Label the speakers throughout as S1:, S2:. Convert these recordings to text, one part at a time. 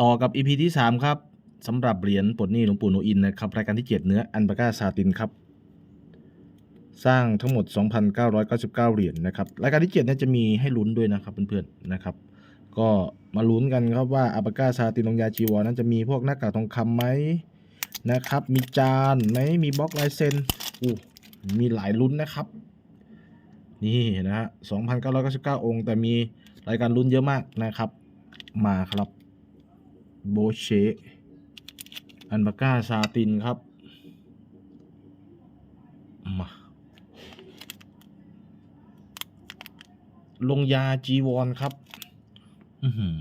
S1: ต่อกับ EP ที่ 3 ครับสำหรับเหรียญปลดหนี้หลวงปู่โนอินนะครับรายการที่ 7 เนื้ออันบาก้าซาตินครับ สร้างทั้งหมด 2,999 เหรียญนะครับรายการที่ 7 เนี่ยจะมีให้ลุ้นด้วยนะครับเพื่อนๆนะครับ ก็มาลุ้นกันครับว่าอัลบาก้าซาตินลงยาจีวรนั้นจะมีพวกหน้ากากทองคำไหมนะครับ มีจานไหมมีบล็อกลายเซ็นอู้มีหลายลุ้นนะครับ นี่นะฮะ2,999 องค์ แต่มีรายการลุ้นเยอะมากนะครับ มาครับ โบเชอันบาก้าซาตินครับ มา ลงยาจีวรครับ อือหือ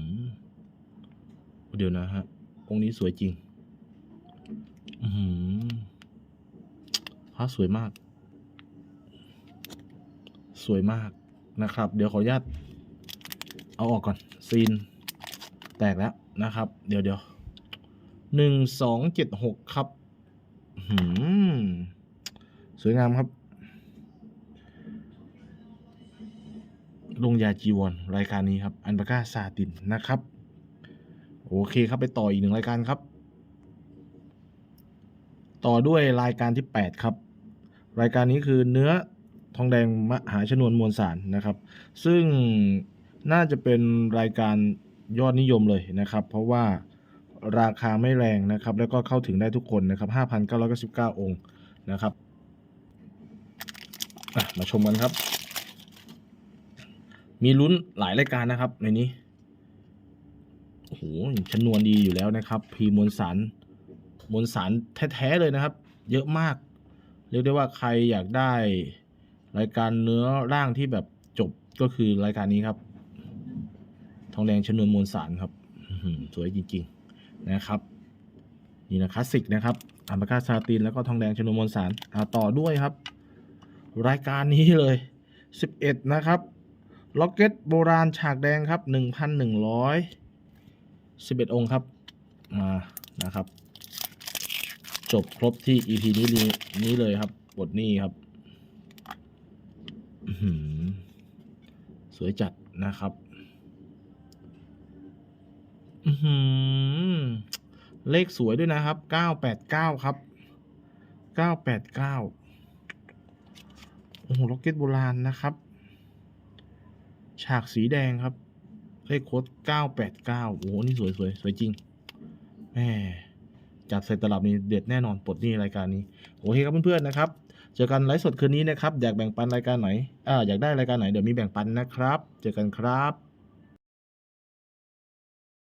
S1: เดี๋ยวนะฮะ องค์นี้สวยจริง อือหือพระสวยมาก สวยมากนะครับ เดี๋ยวขออนุญาตเอาออกก่อน ซีน แตกแล้วนะครับ เดี๋ยวเดี๋ยวหนึ่งสองเจ็ดหกครับหือสวยงามครับลงยาจีวรรายการนี้ครับ อันบาก้าซาตินนะครับ โอเคครับไปต่ออีกหนึ่งรายการครับ ต่อด้วยรายการที่ 8 ครับ รายการนี้คือเนื้อทองแดงมหาชนวนมวลสารนะครับ ซึ่งน่าจะเป็นรายการ ยอดนิยมเลยนะครับ เพราะว่าราคาไม่แรงนะครับ แล้วก็เข้าถึงได้ทุกคนนะครับ 5,999 องค์นะครับมาชมกันครับ มีลุ้นหลายรายการนะครับในนี้โอ้โหชนวนดีอยู่แล้วนะครับ พีมวลสารมวลสารแท้ๆเลยนะครับ เยอะมาก เรียกได้ว่าใครอยากได้ รายการเนื้อร่างที่แบบจบก็คือรายการนี้ครับ ทองแดงชนวนมวลสารครับสวยจริง ๆนะครับ นี่นะคลาสสิกนะครับอัมบากาซาตินแล้วก็ทองแดงชนวนมวลสารต่อด้วยครับ รายการนี้เลย 11 นะครับล็อกเก็ตโบราณฉากแดงครับ 1,111 องค์ครับมานะครับ จบครบที่ EP นี้นี้นี้เลยครับบทนี้ครับสวยจัดนะครับ เลขสวยด้วยนะครับ989ครับ989โอ้โหล็อกเก็ตโบราณนะครับ ฉากสีแดงครับ เลขโค้ด989โอ้โห นี่สวยสวยสวยจริงแหมจัดใส่ตลับนี่เด็ดแน่นอนปลดหนี่รายการนี้ โอเคครับเพื่อนๆนะครับ เจอกันไลฟ์สดคืนนี้นะครับ อยากแบ่งปันรายการไหนอ่าอยากได้รายการไหนเดี๋ยวมีแบ่งปันนะครับ เจอกันครับ